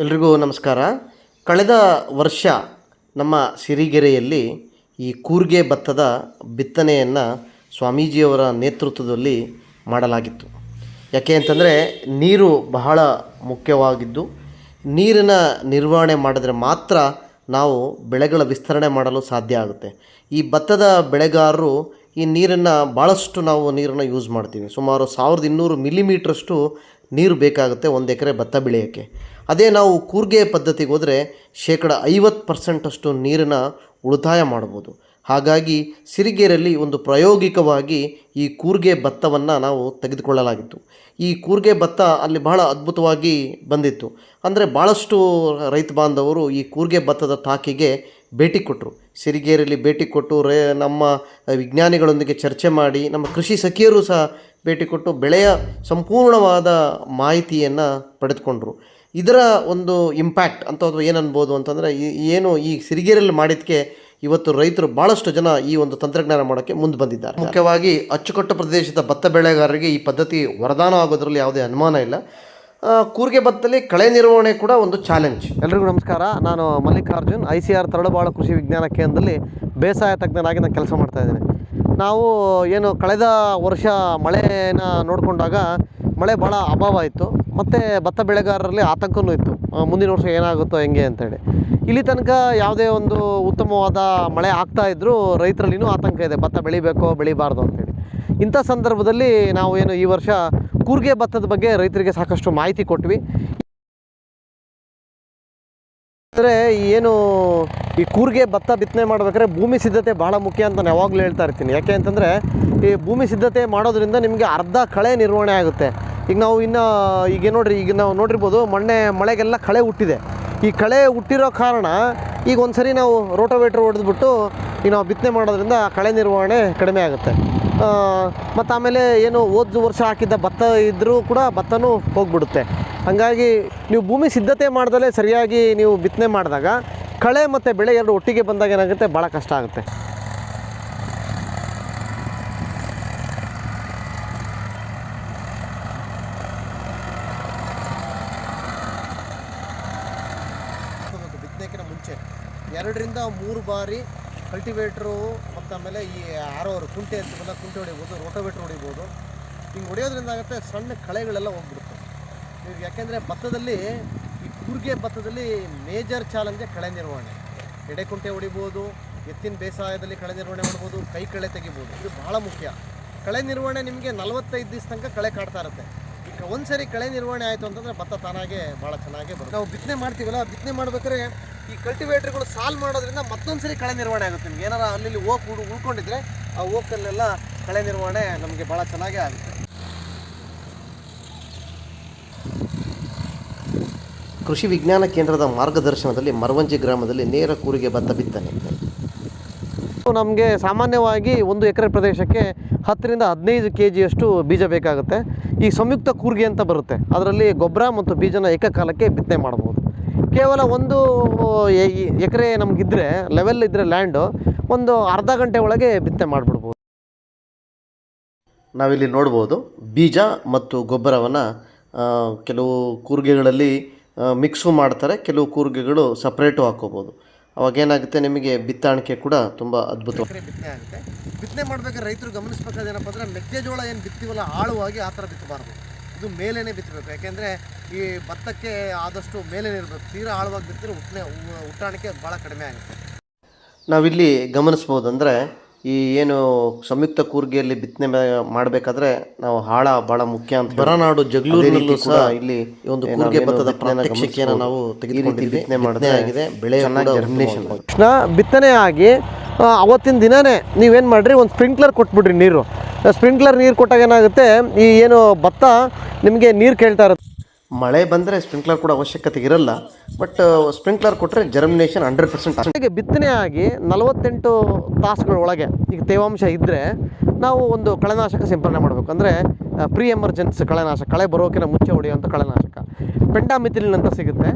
ಎಲ್ರಿಗೂ ನಮಸ್ಕಾರ. ಕಳೆದ ವರ್ಷ ನಮ್ಮ ಸಿರಿಗೆರೆಯಲ್ಲಿ ಈ ಕೂರ್ಗೆ ಭತ್ತದ ಬಿತ್ತನೆಯನ್ನು ಸ್ವಾಮೀಜಿಯವರ ನೇತೃತ್ವದಲ್ಲಿ ಮಾಡಲಾಗಿತ್ತು. ಯಾಕೆ ಅಂತಂದರೆ ನೀರು ಬಹಳ ಮುಖ್ಯವಾಗಿದ್ದು, ನೀರಿನ ನಿರ್ವಹಣೆ ಮಾಡಿದ್ರೆ ಮಾತ್ರ ನಾವು ಬೆಳೆಗಳ ವಿಸ್ತರಣೆ ಮಾಡಲು ಸಾಧ್ಯ ಆಗುತ್ತೆ. ಈ ಭತ್ತದ ಬೆಳೆಗಾರರು ಈ ನೀರನ್ನು ಭಾಳಷ್ಟು ನಾವು ನೀರನ್ನು ಯೂಸ್ ಮಾಡ್ತೀವಿ. ಸುಮಾರು ಸಾವಿರದ ಇನ್ನೂರು ಮಿಲಿಮೀಟ್ರಷ್ಟು ನೀರು ಬೇಕಾಗುತ್ತೆ ಒಂದು ಎಕರೆ ಭತ್ತ ಬೆಳೆಯೋಕ್ಕೆ. ಅದೇ ನಾವು ಕೂರಿಗೆ ಪದ್ಧತಿಗೆ ಹೋದರೆ ಶೇಕಡ ಐವತ್ತು ಪರ್ಸೆಂಟಷ್ಟು ನೀರನ್ನು ಉಳಿತಾಯ ಮಾಡ್ಬೋದು. ಹಾಗಾಗಿ ಸಿರಿಗೆರೆಯಲ್ಲಿ ಒಂದು ಪ್ರಾಯೋಗಿಕವಾಗಿ ಈ ಕೂರ್ಗೆ ಭತ್ತವನ್ನು ನಾವು ತೆಗೆದುಕೊಳ್ಳಲಾಗಿತ್ತು. ಈ ಕೂರ್ಗೆ ಭತ್ತ ಅಲ್ಲಿ ಬಹಳ ಅದ್ಭುತವಾಗಿ ಬಂದಿತ್ತು. ಅಂದರೆ ಭಾಳಷ್ಟು ರೈತ ಬಾಂಧವರು ಈ ಕೂರ್ಗೆ ಭತ್ತದ ತಾಕಿಗೆ ಭೇಟಿ ಕೊಟ್ಟರು ಸಿರಿಗೆರೆಯಲ್ಲಿ ಭೇಟಿ ಕೊಟ್ಟು ರೇ, ನಮ್ಮ ವಿಜ್ಞಾನಿಗಳೊಂದಿಗೆ ಚರ್ಚೆ ಮಾಡಿ, ನಮ್ಮ ಕೃಷಿ ಸಖಿಯರು ಸಹ ಭೇಟಿ ಕೊಟ್ಟು ಬೆಳೆಯ ಸಂಪೂರ್ಣವಾದ ಮಾಹಿತಿಯನ್ನು ಪಡೆದುಕೊಂಡ್ರು. ಇದರ ಒಂದು ಇಂಪ್ಯಾಕ್ಟ್ ಅಂತ ಅಥವಾ ಏನು ಅನ್ಬೋದು ಅಂತಂದರೆ ಏನು ಈ ಸಿರಿಗೆರೆಯಲ್ಲಿ ಮಾಡಿದ್ದಕ್ಕೆ ಇವತ್ತು ರೈತರು ಭಾಳಷ್ಟು ಜನ ಈ ಒಂದು ತಂತ್ರಜ್ಞಾನ ಮಾಡೋಕ್ಕೆ ಮುಂದೆ ಬಂದಿದ್ದಾರೆ. ಮುಖ್ಯವಾಗಿ ಅಚ್ಚುಕಟ್ಟು ಪ್ರದೇಶದ ಭತ್ತ ಬೆಳೆಗಾರರಿಗೆ ಈ ಪದ್ಧತಿ ವರದಾನ ಆಗೋದ್ರಲ್ಲಿ ಯಾವುದೇ ಅನುಮಾನ ಇಲ್ಲ. ಕೂರ್ಗೆ ಭತ್ತದಲ್ಲಿ ಕಳೆ ನಿರ್ವಹಣೆ ಕೂಡ ಒಂದು ಚಾಲೆಂಜ್ ಎಲ್ರಿಗೂ ನಮಸ್ಕಾರ. ನಾನು Mallikarjun, I C R Taralabalu ಕೃಷಿ ವಿಜ್ಞಾನ ಕೇಂದ್ರದಲ್ಲಿ ಬೇಸಾಯ ತಜ್ಞನಾಗಿ ನಾನು ಕೆಲಸ ಮಾಡ್ತಾ ಇದ್ದೀನಿ. ನಾವು ಏನು ಕಳೆದ ವರ್ಷ ಮಳೆನ ನೋಡಿಕೊಂಡಾಗ ಮಳೆ ಭಾಳ ಅಭಾವ ಇತ್ತು. ಮತ್ತು ಭತ್ತ ಬೆಳೆಗಾರರಲ್ಲಿ ಆತಂಕವೂ ಇತ್ತು. ಮುಂದಿನ ವರ್ಷ ಏನಾಗುತ್ತೋ ಹೆಂಗೆ ಅಂತೇಳಿ. ಇಲ್ಲಿ ತನಕ ಯಾವುದೇ ಒಂದು ಉತ್ತಮವಾದ ಮಳೆ ಆಗ್ತಾ ಇದ್ದರೂ ರೈತರಲ್ಲಿನೂ ಆತಂಕ ಇದೆ. ಭತ್ತ ಬೆಳಿಬೇಕೋ, ಬೆಳಿಬಾರ್ದು ಅಂತೇಳಿ. ಇಂಥ ಸಂದರ್ಭದಲ್ಲಿ ನಾವು ಏನು ಈ ವರ್ಷ ಕೂರ್ಗೆ ಭತ್ತದ ಬಗ್ಗೆ ರೈತರಿಗೆ ಸಾಕಷ್ಟು ಮಾಹಿತಿ ಕೊಟ್ವಿ. ಅಂದರೆ ಏನು ಈ ಕೂರ್ಗೆ ಭತ್ತ ಬಿತ್ತನೆ ಮಾಡ್ಬೇಕಾದ್ರೆ ಭೂಮಿ ಸಿದ್ಧತೆ ಭಾಳ ಮುಖ್ಯ ಅಂತ ನಾನು ಯಾವಾಗಲೂ ಹೇಳ್ತಾ ಇರ್ತೀನಿ. ಯಾಕೆ ಅಂತಂದರೆ ಈ ಭೂಮಿ ಸಿದ್ಧತೆ ಮಾಡೋದ್ರಿಂದ ನಿಮಗೆ ಅರ್ಧ ಕಳೆ ನಿರ್ವಹಣೆ ಆಗುತ್ತೆ. ಈಗ ನಾವು ಇನ್ನು, ಈಗ ನೋಡ್ರಿ, ಈಗ ನಾವು ನೋಡಿರ್ಬೋದು ಮೊನ್ನೆ ಮಳೆಗೆಲ್ಲ ಕಳೆ ಹುಟ್ಟಿದೆ. ಈ ಕಳೆ ಹುಟ್ಟಿರೋ ಕಾರಣ ಈಗ ಒಂದು ಸರಿ ನಾವು ರೋಟೋವೇಟ್ರ್ ಹೊಡೆದ್ಬಿಟ್ಟು ಈಗ ನಾವು ಬಿತ್ತನೆ ಮಾಡೋದ್ರಿಂದ ಕಳೆ ನಿರ್ವಹಣೆ ಕಡಿಮೆ ಆಗುತ್ತೆ. ಮತ್ತು ಆಮೇಲೆ ಏನು ಹೋದ ವರ್ಷ ಹಾಕಿದ್ದ ಭತ್ತ ಇದ್ದರೂ ಕೂಡ ಭತ್ತನೂ ಹೋಗ್ಬಿಡುತ್ತೆ. ಹಾಗಾಗಿ ನೀವು ಭೂಮಿ ಸಿದ್ಧತೆ ಮಾಡ್ದಲೇ ಸರಿಯಾಗಿ ನೀವು ಬಿತ್ತನೆ ಮಾಡಿದಾಗ ಕಳೆ ಮತ್ತು ಬೆಳೆ ಎರಡು ಒಟ್ಟಿಗೆ ಬಂದಾಗ ಏನಾಗುತ್ತೆ? ಭಾಳ ಕಷ್ಟ ಆಗುತ್ತೆ. ಬಿತ್ತನೆಕಿನ ಮುಂಚೆ. ಎರಡರಿಂದ ಮೂರು ಬಾರಿ ಕಲ್ಟಿವೇಟ್ರು ಮತ್ತು ಆಮೇಲೆ ಈ ಆರೋರು ಕುಂಟೆ ಅಂತೀವಲ್ಲ ಕುಂಟೆ ಹೊಡಿಬೋದು ರೋಟೋವೇಟ್ರ್ ಹೊಡಿಬೋದು. ಹಿಂಗೆ ಹೊಡೆಯೋದ್ರಿಂದ ಆಗುತ್ತೆ ಸಣ್ಣ ಕಳೆಗಳೆಲ್ಲ ಹೋಗ್ಬಿಡುತ್ತೆ. ನೀವು ಯಾಕೆಂದರೆ ಭತ್ತದಲ್ಲಿ ಈ ಕೂರ್ಗೆ ಭತ್ತದಲ್ಲಿ ಮೇಜರ್ ಚಾಲೆಂಜೇ ಕಳೆ ನಿರ್ವಹಣೆ. ಎಡೆ ಕುಂಟೆ ಹೊಡಿಬೋದು, ಎತ್ತಿನ ಬೇಸಾಯದಲ್ಲಿ ಕಳೆ ನಿರ್ವಹಣೆ ಮಾಡ್ಬೋದು, ಕೈ ಕಳೆ ತೆಗಿಬೋದು. ಇದು ಭಾಳ ಮುಖ್ಯ. ಕಳೆ ನಿರ್ವಹಣೆ ನಿಮಗೆ ನಲವತ್ತೈದು ದಿವಸ ತನಕ ಕಳೆ ಕಾಡ್ತಾ ಇರುತ್ತೆ. ಈಗ ಒಂದ್ಸರಿ ಕಳೆ ನಿರ್ವಹಣೆ ಆಯಿತು ಅಂತಂದರೆ ಭತ್ತ ತಾನಾಗೆ ಭಾಳ ಚೆನ್ನಾಗೇ ಬರುತ್ತೆ. ನಾವು ಬಿತ್ತನೆ ಮಾಡ್ತೀವಲ್ಲ, ಬಿತ್ತನೆ ಮಾಡ್ಬೇಕಾದ್ರೆ ಈ ಕಲ್ಟಿವೇಟ್ರ್ಗಳು ಸಾಲ್ವ್ ಮಾಡೋದ್ರಿಂದ ಮತ್ತೊಂದು ಸರಿ ಕಳೆ ನಿರ್ವಹಣೆ ಆಗುತ್ತೆ ನಿಮ್ಗೆ. ಏನಾರ ಅಲ್ಲಿ ಓಕ್ ಹುಡು ಉಳ್ಕೊಂಡಿದ್ರೆ ಆ ಓಕಲ್ಲೆಲ್ಲ ಕಳೆ ನಿರ್ವಹಣೆ ನಮಗೆ ಭಾಳ ಚೆನ್ನಾಗೇ ಆಗುತ್ತೆ. ಕೃಷಿ ವಿಜ್ಞಾನ ಕೇಂದ್ರದ ಮಾರ್ಗದರ್ಶನದಲ್ಲಿ ಮರವಂಜಿ ಗ್ರಾಮದಲ್ಲಿ ನೇರ ಕೂರಿಗೆ ಭತ್ತ ಬಿತ್ತನೆ ನಮಗೆ ಸಾಮಾನ್ಯವಾಗಿ ಒಂದು ಎಕರೆ ಪ್ರದೇಶಕ್ಕೆ ಹತ್ತರಿಂದ ಹದಿನೈದು ಕೆ ಜಿಯಷ್ಟು ಬೀಜ ಬೇಕಾಗುತ್ತೆ. ಈ ಸಂಯುಕ್ತ ಕೂರಿಗೆ ಅಂತ ಬರುತ್ತೆ. ಅದರಲ್ಲಿ ಗೊಬ್ಬರ ಮತ್ತು ಬೀಜನ ಏಕಕಾಲಕ್ಕೆ ಬಿತ್ತನೆ ಮಾಡ್ಬೋದು ಕೇವಲ ಒಂದು ಎಕರೆ ನಮಗಿದ್ರೆ ಲೆವೆಲ್ ಇದ್ದರೆ ಲ್ಯಾಂಡು ಒಂದು ಅರ್ಧ ಗಂಟೆ ಒಳಗೆ ಬಿತ್ತನೆ ಮಾಡಿಬಿಡ್ಬೋದು. ನಾವಿಲ್ಲಿ ನೋಡ್ಬೋದು ಬೀಜ ಮತ್ತು ಗೊಬ್ಬರವನ್ನು ಕೆಲವು ಕೂರ್ಗೆಗಳಲ್ಲಿ ಮಿಕ್ಸು ಮಾಡ್ತಾರೆ ಕೆಲವು ಕೂರ್ಗೆಗಳು ಸಪ್ರೇಟು ಹಾಕೋಬೋದು ಅವಾಗ ಏನಾಗುತ್ತೆ ನಿಮಗೆ ಬಿತ್ತಾಣಿಕೆ ಕೂಡ ತುಂಬ ಅದ್ಭುತ ಬಿತ್ತನೆ ಆಗುತ್ತೆ. ಬಿತ್ತನೆ ಮಾಡಬೇಕಾದ್ರೆ ರೈತರು ಗಮನಿಸಬೇಕಾದ ಏನಪ್ಪ ಅಂದರೆ ಮೆಕ್ಕೆಜೋಳ ಏನು ಬಿತ್ತೀವಲ್ಲ ಆಳವಾಗಿ ಆ ಥರ ಬಿತ್ತಬಾರ್ದು. ಇದು ಮೇಲೇನೆ ಬಿತ್ತಬೇಕು ಯಾಕೆಂದರೆ ಈ ಭತ್ತಕ್ಕೆ ಆದಷ್ಟು ಮೇಲೇನೆ ಇರಬೇಕು. ತೀರಾ ಆಳವಾಗಿ ಬಿತ್ತಿದ್ರೆ ಉಟ್ಟನೆ ಉಟ್ಟಾಣಿಕೆ ಭಾಳ ಕಡಿಮೆ ಆಗುತ್ತೆ. ನಾವಿಲ್ಲಿ ಗಮನಿಸ್ಬೋದು ಅಂದರೆ ಈ ಏನು ಸಂಯುಕ್ತ ಕೂರ್ಗೆಯಲ್ಲಿ ಬಿತ್ತನೆ ಮಾಡಬೇಕಾದ್ರೆ ನಾವು ಹಾಳ ಬಹಳ ಮುಖ್ಯ ಅಂತ ಬರನಾಡು ಜಗಳೂರಿನಲ್ಲೂ ಸಹ ಇಲ್ಲಿ ಒಂದು ಕೂರ್ಗೆ ಭತ್ತದ ಪ್ರಾತ್ಯಕ್ಷಿಕೆಯನ್ನು ನಾವು ತೆಗೆದುಕೊಂಡಿದ್ದೀವಿ. ಬಿತ್ತನೆ ಮಾಡಿದೆ ಆಗಿದೆ. ಬೆಳೆ ಜರ್ಮಿನೇಷನ್ ಬಿತ್ತನೆ ಆಗಿ ಅವತ್ತಿನ ದಿನನೇ ನೀವೇನು ಮಾಡಿರಿ ಒಂದು ಸ್ಪ್ರಿಂಕ್ಲರ್ ಕೊಟ್ಬಿಡ್ರಿ ನೀರು. ಸ್ಪ್ರಿಂಕ್ಲರ್ ನೀರು ಕೊಟ್ಟಾಗ ಏನಾಗುತ್ತೆ? ಈ ಏನು ಭತ್ತ ನಿಮಗೆ ನೀರು ಕೇಳ್ತಾ ಇರುತ್ತೆ. ಮಳೆ ಬಂದರೆ ಸ್ಪ್ರಿಂಕ್ಲರ್ ಕೂಡ ಅವಶ್ಯಕತೆ ಇರಲ್ಲ ಬಟ್ ಸ್ಪ್ರಿಂಕ್ಲರ್ ಕೊಟ್ಟರೆ ಜರ್ಮಿನೇಷನ್ ಹಂಡ್ರೆಡ್ ಪರ್ಸೆಂಟ್ ಹಾಗೆ ಬಿತ್ತನೆ ಆಗಿ ನಲವತ್ತೆಂಟು ತಾಸುಗಳ ಒಳಗೆ ಈಗ ತೇವಾಂಶ ಇದ್ದರೆ ನಾವು ಒಂದು ಕಳೆನಾಶಕ ಸಿಂಪರಣೆ ಮಾಡಬೇಕು. ಅಂದರೆ ಪ್ರೀ ಎಮರ್ಜೆನ್ಸ್ ಕಳೆನಾಶಕ ಕಳೆ ಬರೋಕಿನ ಮುಂಚೆ ಹೊಡೆಯುವಂಥ ಕಳೆನಾಶಕ. ಪೆಂಡಾಮಿಥಿಲಿನ್ ಅಂತ ಸಿಗುತ್ತೆ.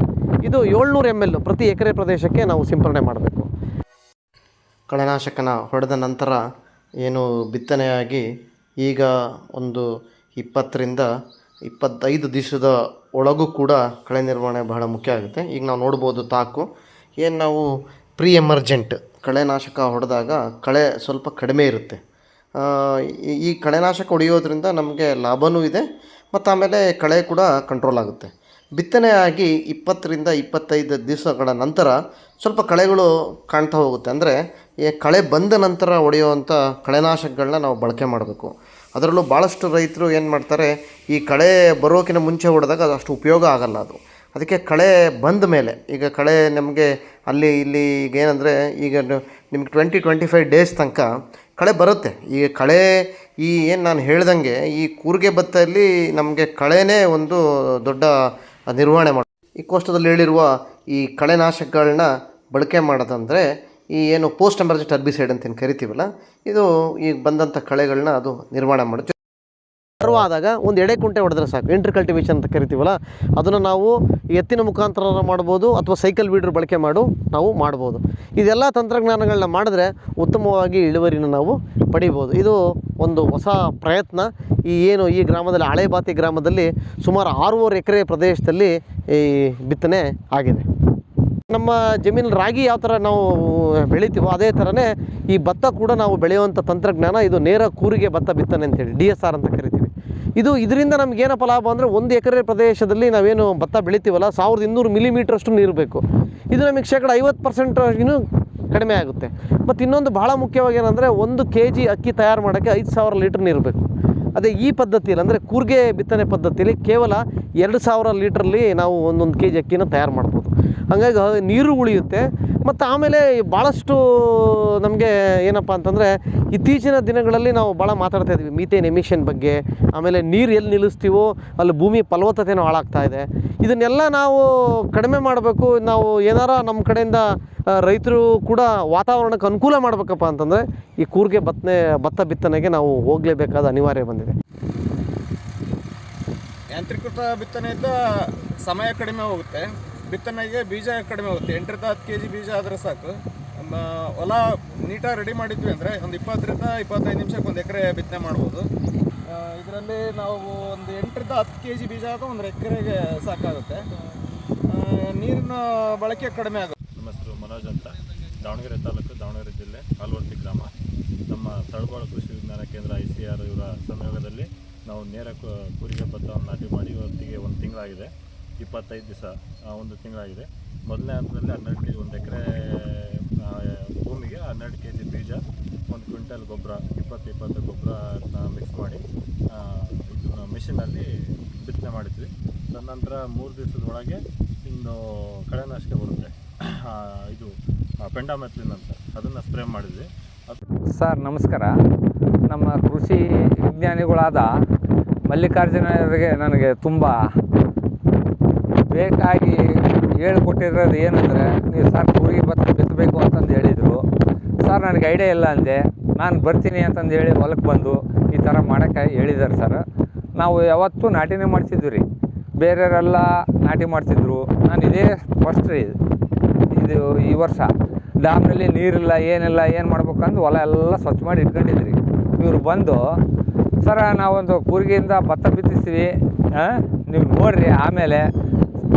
ಇದು ಏಳ್ನೂರು ಎಂ ಎಲ್ ಪ್ರತಿ ಎಕರೆ ಪ್ರದೇಶಕ್ಕೆ ನಾವು ಸಿಂಪರಣೆ ಮಾಡಬೇಕು. ಕಳೆನಾಶಕನ ಹೊಡೆದ ನಂತರ ಏನು ಬಿತ್ತನೆಯಾಗಿ ಈಗ ಒಂದು ಇಪ್ಪತ್ತರಿಂದ ಇಪ್ಪತ್ತೈದು ದಿವಸದ ಒಳಗೂ ಕೂಡ ಕಳೆ ನಿರ್ವಹಣೆ ಬಹಳ ಮುಖ್ಯ ಆಗುತ್ತೆ. ಈಗ ನಾವು ನೋಡ್ಬೋದು ತಾಕು. ಏನು ನಾವು ಪ್ರೀ ಎಮರ್ಜೆಂಟ್ ಕಳೆನಾಶಕ ಹೊಡೆದಾಗ ಕಳೆ ಸ್ವಲ್ಪ ಕಡಿಮೆ ಇರುತ್ತೆ. ಈ- ಕಳೆನಾಶಕ ಹೊಡೆಯೋದ್ರಿಂದ ನಮಗೆ ಲಾಭವೂ ಇದೆ, ಮತ್ತು ಆಮೇಲೆ ಕಳೆ ಕೂಡ ಕಂಟ್ರೋಲ್ ಆಗುತ್ತೆ. ಬಿತ್ತನೆ ಆಗಿ ಇಪ್ಪತ್ತರಿಂದ ಇಪ್ಪತ್ತೈದು ದಿವಸಗಳ ನಂತರ ಸ್ವಲ್ಪ ಕಳೆಗಳು ಕಾಣ್ತಾ ಹೋಗುತ್ತೆ. ಅಂದರೆ ಈ ಕಳೆ ಬಂದ ನಂತರ ಹೊಡೆಯುವಂಥ ಕಳೆನಾಶಕಗಳನ್ನ ನಾವು ಬಳಕೆ ಮಾಡಬೇಕು. ಅದರಲ್ಲೂ ಭಾಳಷ್ಟು ರೈತರು ಏನು ಮಾಡ್ತಾರೆ, ಈ ಕಳೆ ಬರೋಕಿನ ಮುಂಚೆ ಹೊಡೆದಾಗ ಅದು ಅಷ್ಟು ಉಪಯೋಗ ಆಗಲ್ಲ ಅದು. ಅದಕ್ಕೆ ಕಳೆ ಬಂದ ಮೇಲೆ, ಈಗ ಕಳೆ ನಮಗೆ ಅಲ್ಲಿ ಇಲ್ಲಿ ಈಗ ಏನಂದರೆ, ಈಗ ನಿಮ್ಗೆ ಟ್ವೆಂಟಿ ಟ್ವೆಂಟಿ ಫೈವ್ ಡೇಸ್ ತನಕ ಕಳೆ ಬರುತ್ತೆ. ಈ ಕಳೆ, ಈ ಏನು ನಾನು ಹೇಳ್ದಂಗೆ, ಈ ಕೂರಿಗೆ ಭತ್ತದಲ್ಲಿ ನಮಗೆ ಕಳೆನೇ ಒಂದು ದೊಡ್ಡ ನಿರ್ವಹಣೆ ಮಾಡಿ ಈ ಕೋಷ್ಟದಲ್ಲಿ ಹೇಳಿರುವ ಈ ಕಳೆನಾಶಕಗಳನ್ನ ಬಳಕೆ ಮಾಡೋದಂದರೆ ಈ ಏನು ಪೋಸ್ಟ್ ಎಮರ್ಜೆಂಟ್ ಅರ್ಬಿಸೈಡ್ ಅಂತ ಏನು ಕರಿತೀವಲ್ಲ, ಇದು ಈಗ ಬಂದಂಥ ಕಳೆಗಳನ್ನ ಅದು ನಿರ್ಮಾಣ ಮಾಡುತ್ತೆ. ಆದಾಗ ಒಂದು ಎಡೆ ಕುಂಟೆ ಹೊಡೆದ್ರೆ ಸಾಕು. ಎಂಟ್ರಿ ಕಲ್ಟಿವೇಷನ್ ಅಂತ ಕರಿತೀವಲ್ಲ, ಅದನ್ನು ನಾವು ಎತ್ತಿನ ಮುಖಾಂತರ ಮಾಡ್ಬೋದು ಅಥವಾ ಸೈಕಲ್ ವೀಡ್ರ್ ಬಳಕೆ ಮಾಡು, ನಾವು ಮಾಡ್ಬೋದು. ಇದೆಲ್ಲ ತಂತ್ರಜ್ಞಾನಗಳನ್ನ ಮಾಡಿದ್ರೆ ಉತ್ತಮವಾಗಿ ಇಳುವರಿನ ನಾವು ಪಡಿಬೋದು. ಇದು ಒಂದು ಹೊಸ ಪ್ರಯತ್ನ. ಈ ಏನು ಈ ಗ್ರಾಮದಲ್ಲಿ, ಹಳೇಬಾತಿ ಗ್ರಾಮದಲ್ಲಿ ಸುಮಾರು ಆರೂವರೆ ಎಕರೆ ಪ್ರದೇಶದಲ್ಲಿ ಈ ಬಿತ್ತನೆ ಆಗಿದೆ. ನಮ್ಮ ಜಮೀನು ರಾಗಿ ಯಾವ ಥರ ನಾವು ಬೆಳಿತೀವೋ ಅದೇ ಥರನೇ ಈ ಭತ್ತ ಕೂಡ ನಾವು ಬೆಳೆಯುವಂಥ ತಂತ್ರಜ್ಞಾನ ಇದು ನೇರ ಕೂರಿಗೆ ಭತ್ತ ಬಿತ್ತನೆ ಅಂತೇಳಿ ಡಿ ಎಸ್ ಆರ್ ಅಂತ ಕರಿತೀವಿ. ಇದು ಇದರಿಂದ ನಮ್ಗೆ ಏನಪ್ಪ ಲಾಭ ಅಂದರೆ ಒಂದು ಎಕರೆ ಪ್ರದೇಶದಲ್ಲಿ ನಾವೇನು ಭತ್ತ ಬೆಳಿತೀವಲ್ಲ, ಸಾವಿರದ ಇನ್ನೂರು ಮಿಲಿಮೀಟ್ರಷ್ಟು ನೀರು ಬೇಕು. ಇದು ನಮಗೆ ಶೇಕಡ ಐವತ್ತು ಪರ್ಸೆಂಟ್ ಇನ್ನೂ ಕಡಿಮೆ ಆಗುತ್ತೆ. ಮತ್ತು ಇನ್ನೊಂದು ಭಾಳ ಮುಖ್ಯವಾಗಿ ಏನಂದರೆ ಒಂದು ಕೆ ಜಿ ಅಕ್ಕಿ ತಯಾರು ಮಾಡೋಕ್ಕೆ ಐದು ಸಾವಿರ ಲೀಟ್ರ್ ನೀರು ಬೇಕು. ಅದೇ ಈ ಪದ್ಧತಿಯಲ್ಲಿ, ಅಂದರೆ ಕೂರ್ಗೆ ಬಿತ್ತನೆ ಪದ್ಧತಿಯಲ್ಲಿ ಕೇವಲ ಎರಡು ಸಾವಿರ ಲೀಟ್ರಲ್ಲಿ ನಾವು ಒಂದೊಂದು ಕೆ ಜಿ ಅಕ್ಕಿನ ತಯಾರು ಮಾಡ್ಬೋದು. ಹಂಗಾಗಿ ನೀರು ಉಳಿಯುತ್ತೆ. ಮತ್ತು ಆಮೇಲೆ ಭಾಳಷ್ಟು ನಮಗೆ ಏನಪ್ಪ ಅಂತಂದರೆ ಇತ್ತೀಚಿನ ದಿನಗಳಲ್ಲಿ ನಾವು ಭಾಳ ಮಾತಾಡ್ತಾ ಇದ್ವಿ ಮೀಥೇನ್ ಎಮಿಷನ್ ಬಗ್ಗೆ, ಆಮೇಲೆ ನೀರು ಎಲ್ಲಿ ನಿಲ್ಲಿಸ್ತೀವೋ, ಅಲ್ಲಿ ಭೂಮಿ ಫಲವತ್ತತೆನೂ ಹಾಳಾಗ್ತಾ ಇದೆ. ಇದನ್ನೆಲ್ಲ ನಾವು ಕಡಿಮೆ ಮಾಡಬೇಕು. ನಾವು ಏನಾರ ನಮ್ಮ ಕಡೆಯಿಂದ ರೈತರು ಕೂಡ ವಾತಾವರಣಕ್ಕೆ ಅನುಕೂಲ ಮಾಡಬೇಕಪ್ಪ ಅಂತಂದರೆ ಈ ಕೂರ್ಗೆ ಬತ್ತನೆ ಭತ್ತ ಬಿತ್ತನೆಗೆ ನಾವು ಹೋಗಲೇಬೇಕಾದ ಅನಿವಾರ್ಯ ಬಂದಿದೆ. ಯಾಂತ್ರೀಕೃತ ಬಿತ್ತನೆಯಿಂದ ಸಮಯ ಕಡಿಮೆ ಹೋಗುತ್ತೆ. ಬಿತ್ತನೆಗೆ ಬೀಜ ಕಡಿಮೆ ಆಗುತ್ತೆ. ಎಂಟರಿಂದ ಹತ್ತು ಕೆ ಜಿ ಬೀಜ ಆದರೆ ಸಾಕು. ಹೊಲ ನೀಟಾಗಿ ರೆಡಿ ಮಾಡಿದ್ವಿ ಅಂದರೆ ಒಂದು ಇಪ್ಪತ್ತರಿಂದ ಇಪ್ಪತ್ತೈದು ನಿಮಿಷಕ್ಕೆ ಒಂದು ಎಕರೆ ಬಿತ್ತನೆ ಮಾಡ್ಬೋದು. ಇದರಲ್ಲಿ ನಾವು ಒಂದು ಎಂಟರಿಂದ ಹತ್ತು ಕೆ ಜಿ ಬೀಜ ಆದರೆ ಒಂದು ಎಕರೆಗೆ ಸಾಕಾಗುತ್ತೆ. ನೀರಿನ ಬಳಕೆ ಕಡಿಮೆ ಆಗುತ್ತೆ. ನಮ್ಮ ಹೆಸರು ಮನೋಜ್ ಅಂತ. ದಾವಣಗೆರೆ ತಾಲೂಕು, ದಾವಣಗೆರೆ ಜಿಲ್ಲೆ ಆಲ್ವರ್ತಿ ಗ್ರಾಮ. ನಮ್ಮ ತಳಬಾಳ ಕೃಷಿ ವಿಜ್ಞಾನ ಕೇಂದ್ರ ಐ ಸಿ ಆರ್ ಇವರ ಸಂಯೋಗದಲ್ಲಿ ನಾವು ನೇರ ಕೂರಿಗೆ ಭತ್ತವನ್ನು ನಾಟಿ ಮಾಡಿ ಇವತ್ತಿಗೆ ಒಂದು ತಿಂಗಳಾಗಿದೆ. ಇಪ್ಪತ್ತೈದು ದಿವಸ ಒಂದು ತಿಂಗಳಾಗಿದೆ. ಮೊದಲನೇ ಹಂತದಲ್ಲಿ ಹನ್ನೆರಡು ಕೆ ಜಿ ಒಂದು ಎಕರೆ ಭೂಮಿಗೆ ಹನ್ನೆರಡು ಕೆ ಜಿ ಬೀಜ, ಒಂದು ಕ್ವಿಂಟಲ್ ಗೊಬ್ಬರ, ಇಪ್ಪತ್ತು ಇಪ್ಪತ್ತು ಗೊಬ್ಬರ ಮಿಕ್ಸ್ ಮಾಡಿ ಇದು ಮೆಷಿನಲ್ಲಿ ಬಿತ್ತನೆ ಮಾಡಿದ್ವಿ. ತದನಂತರ ಮೂರು ದಿವಸದ ಒಳಗೆ ಇನ್ನು ಕಳೆನಾಶಕ ಬರುತ್ತೆ. ಇದು ಪೆಂಡಾಮೆತ್ಲಿನ್ ಅಂತ. ಅದನ್ನು ಸ್ಪ್ರೇ ಮಾಡಿದ್ವಿ. ಸರ್, ನಮಸ್ಕಾರ. ನಮ್ಮ ಕೃಷಿ ವಿಜ್ಞಾನಿಗಳಾದ ಮಲ್ಲಿಕಾರ್ಜುನ ಅವರಿಗೆ ನನಗೆ ತುಂಬ ಬೇಕಾಗಿ ಹೇಳ್ಕೊಟ್ಟಿರೋದು ಏನಂದರೆ, ನೀವು ಸರ್ ಕೂರಿಗೆ ಭತ್ತ ಬಿತ್ತಬೇಕು ಅಂತಂದು ಹೇಳಿದರು. ಸರ್ ನನಗೆ ಐಡಿಯಾ ಇಲ್ಲ ಅಂದೆ. ನಾನು ಬರ್ತೀನಿ ಅಂತಂದು ಹೇಳಿ ಹೊಲಕ್ಕೆ ಬಂದು ಈ ಥರ ಮಾಡೋಕ್ಕೆ ಹೇಳಿದ್ದಾರೆ ಸರ್. ನಾವು ಯಾವತ್ತೂ ನಾಟಿನೇ ಮಾಡ್ತಿದ್ವಿ ರೀ. ಬೇರೆಯವರೆಲ್ಲ ನಾಟಿ ಮಾಡ್ತಿದ್ರು. ನಾನು ಇದೇ ಫಸ್ಟ್ ರೀ ಇದು. ಈ ವರ್ಷ. ಡ್ಯಾಮ್ನಲ್ಲಿ ನೀರಿಲ್ಲ, ಏನಿಲ್ಲ, ಏನು ಮಾಡ್ಬೇಕಂದು ಹೊಲ ಎಲ್ಲ ಸ್ವಚ್ಛ ಮಾಡಿ ಇಟ್ಕೊಂಡಿದ್ರಿ. ಇವರು ಬಂದು, ಸರ ನಾವೊಂದು ಕೂರಿಗೆಯಿಂದ ಭತ್ತ ಬಿತ್ತಿಸ್ತೀವಿ. ನೀವು ನೋಡಿರಿ ಆಮೇಲೆ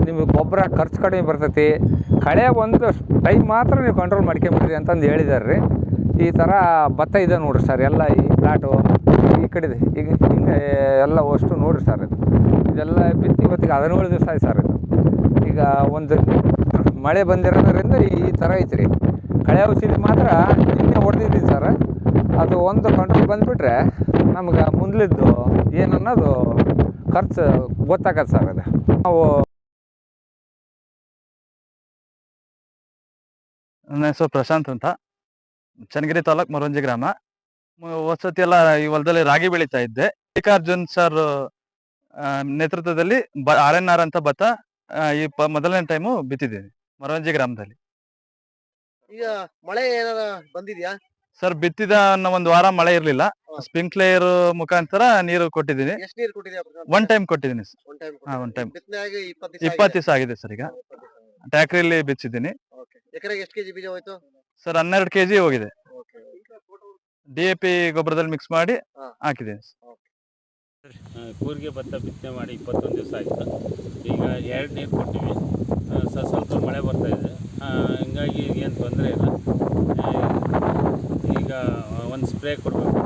ನಿಮಗೆ ಗೊಬ್ಬರ ಖರ್ಚು ಕಡಿಮೆ ಬರ್ತೈತಿ. ಕಳೆ ಒಂದು ಟೈಮ್ ಮಾತ್ರ ನೀವು ಕಂಟ್ರೋಲ್ ಮಾಡ್ಕೊಂಬಿಡ್ರಿ ಅಂತಂದು ಹೇಳಿದ್ದಾರೆ ರೀ ಈ ಥರ ಭತ್ತ ಇದೆ ನೋಡಿರಿ ಸರ್, ಎಲ್ಲ ಈ ಪ್ಲಾಟು, ಈ ಕಡೆ ಇದೆ. ಈಗ ಹಿಂಗೆ ಎಲ್ಲ ಅಷ್ಟು ನೋಡಿರಿ ಸರ್ ಇದು. ಇದೆಲ್ಲ ಬಿತ್ತಿ ಇವತ್ತಿಗೆ ಹದಿನೇಳು ದಿವಸ ಆಯ್ತು ಸರ್ ಇದು. ಈಗ ಒಂದು ಮಳೆ ಬಂದಿರೋದ್ರಿಂದ ಈ ಥರ ಐತ್ರಿ. ಕಳೆ ಔಷಧಿ ಮಾತ್ರ ನಿನ್ನೆ ಹೊಡೆದಿದ್ದೀನಿ ಸರ್. ಅದು ಒಂದು ಕಂಟ್ರೋಲ್ ಬಂದುಬಿಟ್ರೆ ನಮ್ಗೆ ಮುಂದ್ಲಿದ್ದು ಏನನ್ನೋದು ಖರ್ಚು ಗೊತ್ತಾಗತ್ತೆ ಸರ್ ಅದು ನಾವು ನನ್ನ ಹೆಸರು ಪ್ರಶಾಂತ್ ಅಂತ. ಚನ್ನಗಿರಿ ತಾಲೂಕ್ ಮರವಂಜಿ ಗ್ರಾಮ. ವಸತಿ ಎಲ್ಲ ಈ ಹೊಲದಲ್ಲಿ ರಾಗಿ ಬೆಳೀತಾ ಇದ್ದೆ. ಮಲ್ಲಿಕಾರ್ಜುನ್ ಸರ್ ನೇತೃತ್ವದಲ್ಲಿ ಬ ಆರ್ ಎನ್ ಆರ್ ಅಂತ ಭತ್ತ ಈ ಪ ಮೊದಲನೇ ಟೈಮು ಬಿತ್ತಿದ್ದೀನಿ ಮರವಂಜಿ ಗ್ರಾಮದಲ್ಲಿ. ಈಗ ಮಳೆ ಏನಾರ ಬಂದಿದ್ಯಾ? ಸರ್ ಬಿತ್ತಿದ ಅನ್ನೋ ಒಂದು ವಾರ ಮಳೆ ಇರಲಿಲ್ಲ. ಸ್ಪ್ರಿಂಕ್ಲೇರ್ ಮುಖಾಂತರ ನೀರು ಕೊಟ್ಟಿದ್ದೀನಿ. ಎಷ್ಟು ನೀರು ಕೊಟ್ಟಿದ್ಯಾ ಒನ್ ಟೈಮ್ ಕೊಟ್ಟಿದ್ದೀನಿ. ಒನ್ ಟೈಮ್ ಇಪ್ಪತ್ತು ದಿವಸ ಆಗಿದೆ. ಸರ್ ಈಗ. ಟ್ಯಾಕ್ರಿಲಿ ಬಿಚ್ಚಿದ್ದೀನಿ. ಎಕರೆಗೆ ಎಷ್ಟು ಕೆಜಿ ಬೀಜ ಹೋಯ್ತು? ಸರ್ ಹನ್ನೆರಡು ಕೆಜಿ ಹೋಗಿದೆ. ಓಕೆ ಡಿ ಎ ಪಿ ಗೊಬ್ಬರದಲ್ಲಿ ಮಿಕ್ಸ್ ಮಾಡಿ ಹಾಕಿದೆ ಹಾಕಿದ್ದೀನಿ ಕೂರಿಗೆ ಭತ್ತ ಬಿತ್ತನೆ ಮಾಡಿ ಇಪ್ಪತ್ತೊಂದು ದಿವಸ ಆಯಿತು. ಈಗ ಎರಡು ನೀರು ಕೊಟ್ಟಿವಿ. ಸ್ವಲ್ಪ ಮಳೆ ಬರ್ತಾ ಇದೆ. ಹಂಗಾಗಿ ಹಿಂಗಾಗಿ ಏನು ತೊಂದರೆ ಇಲ್ಲ. ಈಗ ಒಂದು ಸ್ಪ್ರೇ ಕೊಡಬೇಕು.